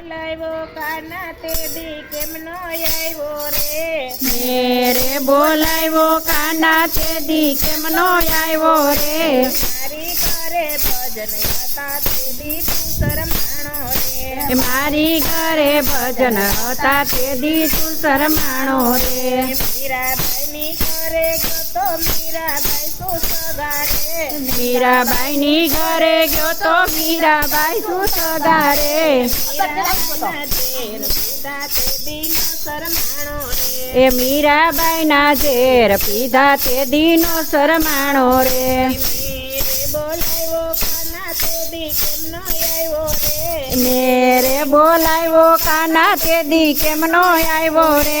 બોલાવ્યો કાના તે દી કેમ નો આવ્યો રે? મેરે બોલાવ્યો કાના તે દી કેમ નો આવ્યો રે? મારી ઘરે ભજન હતા તે દી તું શરમાણો રે. મારી ઘરે ભજન હતા તે દી તું શરમાણો રે. મીરાબાઈની ઘરે ગયો તો મીરાબાઈ તો સગારે? મીરાબાઈ ની ઘરે ગયો તો મીરાબાઈ શું સગારે? નો એ મીરાબાઈ ના ઝેર પીધા તે દીનો શરમાણો રે મીરે બોલાવ્યો કાના તે દી કેમ નો આવ્યો રે? મેરે બોલાવ્યો કાના તે દી કેમ નો આવ્યો રે?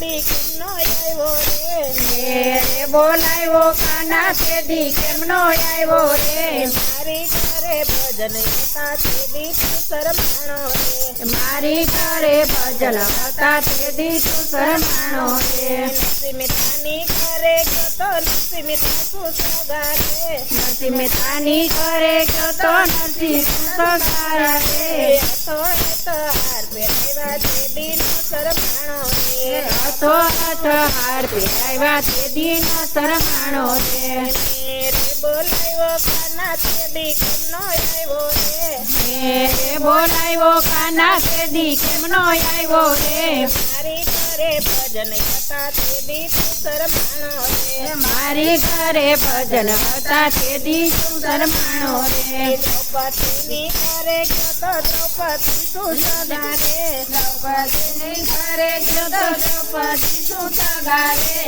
દી કેમ નો આવ્યો રે મેરે બોલાવ્યો કાના તે દી કેમ નો આવ્યો રે મારી ઘરે ભજન હતા તે દી તું શરમાણો રે મારી ઘરે ભજન હતા તે દી તું શરમાણો રે નરસિંહ ઘરે ગયો તો નરસિંહ મિત્રા શું સગારે નરસિંહ મહેતાની ઘરે ગયો તો નરસિંહ સગારા રે હતો હતો હાર પહેરાવ્યા તે દી નો શરમાણો રે હાથ હાર પહેરાવ્યા તે દી નો શરમાણો રે બોલાવ્યો કાના તે દી કેમ નો આવ્યો રે? બોલાવ્યો કાના તે દી કેમ નો આવ્યો રે? મારી ઘરે ભજન હતા તે દી તું શરમાણો રે મારી ઘરે ભજન હતા તે દી તું શરમાણો રે દ્રૌપદીની ઘરે ગયો તો દ્રૌપદી શું સગારે દ્રૌપદીની ઘરે ગયો તો દ્રૌપદી શું સગારે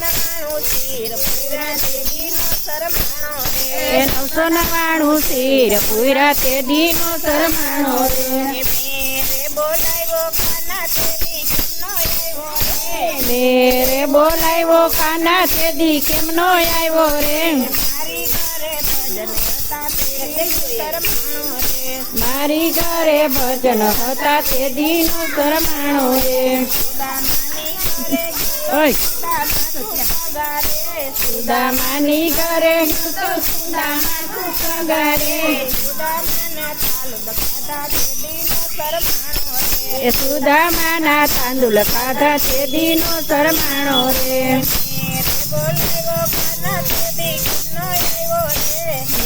નવાણું શીર પૂરા દેવીનો શરમાણો એ રે નવસો નવાણું શીર પૂરા તે દી નો શરમાણો રે મેરે બોલાવ્યો ખાના તે દી કેમનો આવ્યો રે? મેરે બોલાવ્યો કાના તે દી કેમ નો આવ્યો રે? મારી ઘરે ભજન હતા તે રે. મારી ઘરે ભજન હતા તે દી નો શરમાણો રે સુદામાની ઘરે દીનો રે. એ સુદામાના તાંદુલ ખાધા તે દી નો શરમાણો રે?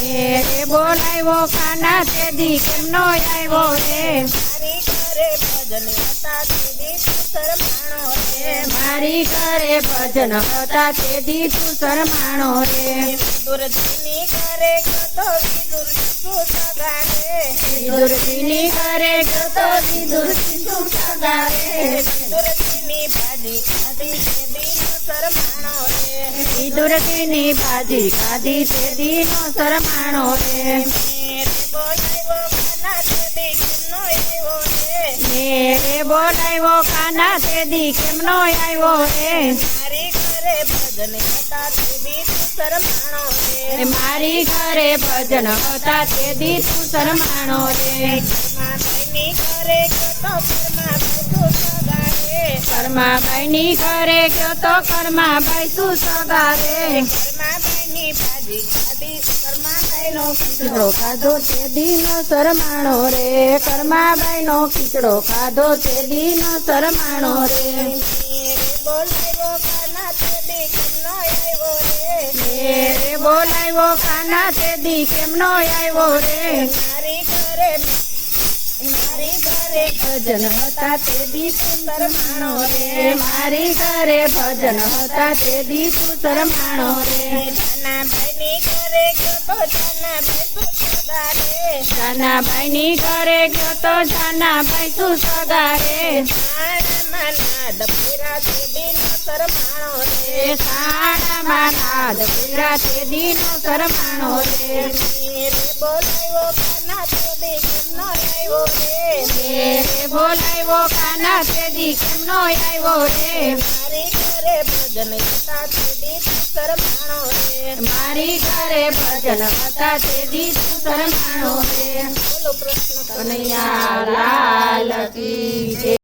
મેરે બોલાવ્યો ખાના તે દી કેમનો આવ્યો રે? મારી ઘરે ભજન હતા તે દી શરમાણો રે કરે ભજન હતા તે દી તું શરમાણો રે. ઘરે કરે તો વિદુરજી તું સગારે. દુરજીની ભાજી ખાધી તે દીનો શરમાણો રે. વિદુરજીની ભાજી ખાધી તે દી નો શરમાણો રે. મેરે બોલાવ્યો ખાના તે દી કેમ નો આવ્યો રે મેરે બોલાવ્યો કાના તે દી કેમ નો આવ્યો રે મારી ઘરે ભજન હતા તે દી તું શરમાણો એ મારી ઘરે ભજન હતા તે દી તું શરમાણો રે માતાની ઘરે ગયો તો પરમાભાઈ તું સગારે કર્માબાઈની ઘરે ગયો તો કર્માબાઈ તું સગારે પરમાભાઈની ભાજી ખાધી પરમાભાઈનો ખીચડો ખાધો તે દીનો શરમાણો રે. કર્માબાઈનો ખીચડો ખાધો તે દીનો શરમાણો રે. બોલાવ્યો કાના તે દી કેમ નો આવ્યો રે? ઘરે ભજન હતા તે દી તું શરમાણો રે મારી ઘરે ભજન હતા તે દી તું શરમાણો રે જાનાભાઈની ઘરે ગયો તો જાનાભાઈ તું સગારે જાનાબાઈની ઘરે ગયો તો જાનાબાઈ તું સગારે મારા સાણામાં નાદ ફેરા તે દીનો શરમાણો રે એ સાણામાં નાદ પીરા તે દીનો શરમાણો રે રે બોલાવ્યો કાના તે દી કેમ નો આવ્યો રે. રે બોલાવ્યો કાના તે દી કેમ નો આવ્યો રે? મારી ઘરે ભજન હતા તે દી તું શરમાણો રે. મારી ઘરે ભજન હતા તે દી તું શરમાણો રે. બોલો પ્રશ્ન કનૈયા લાલ કી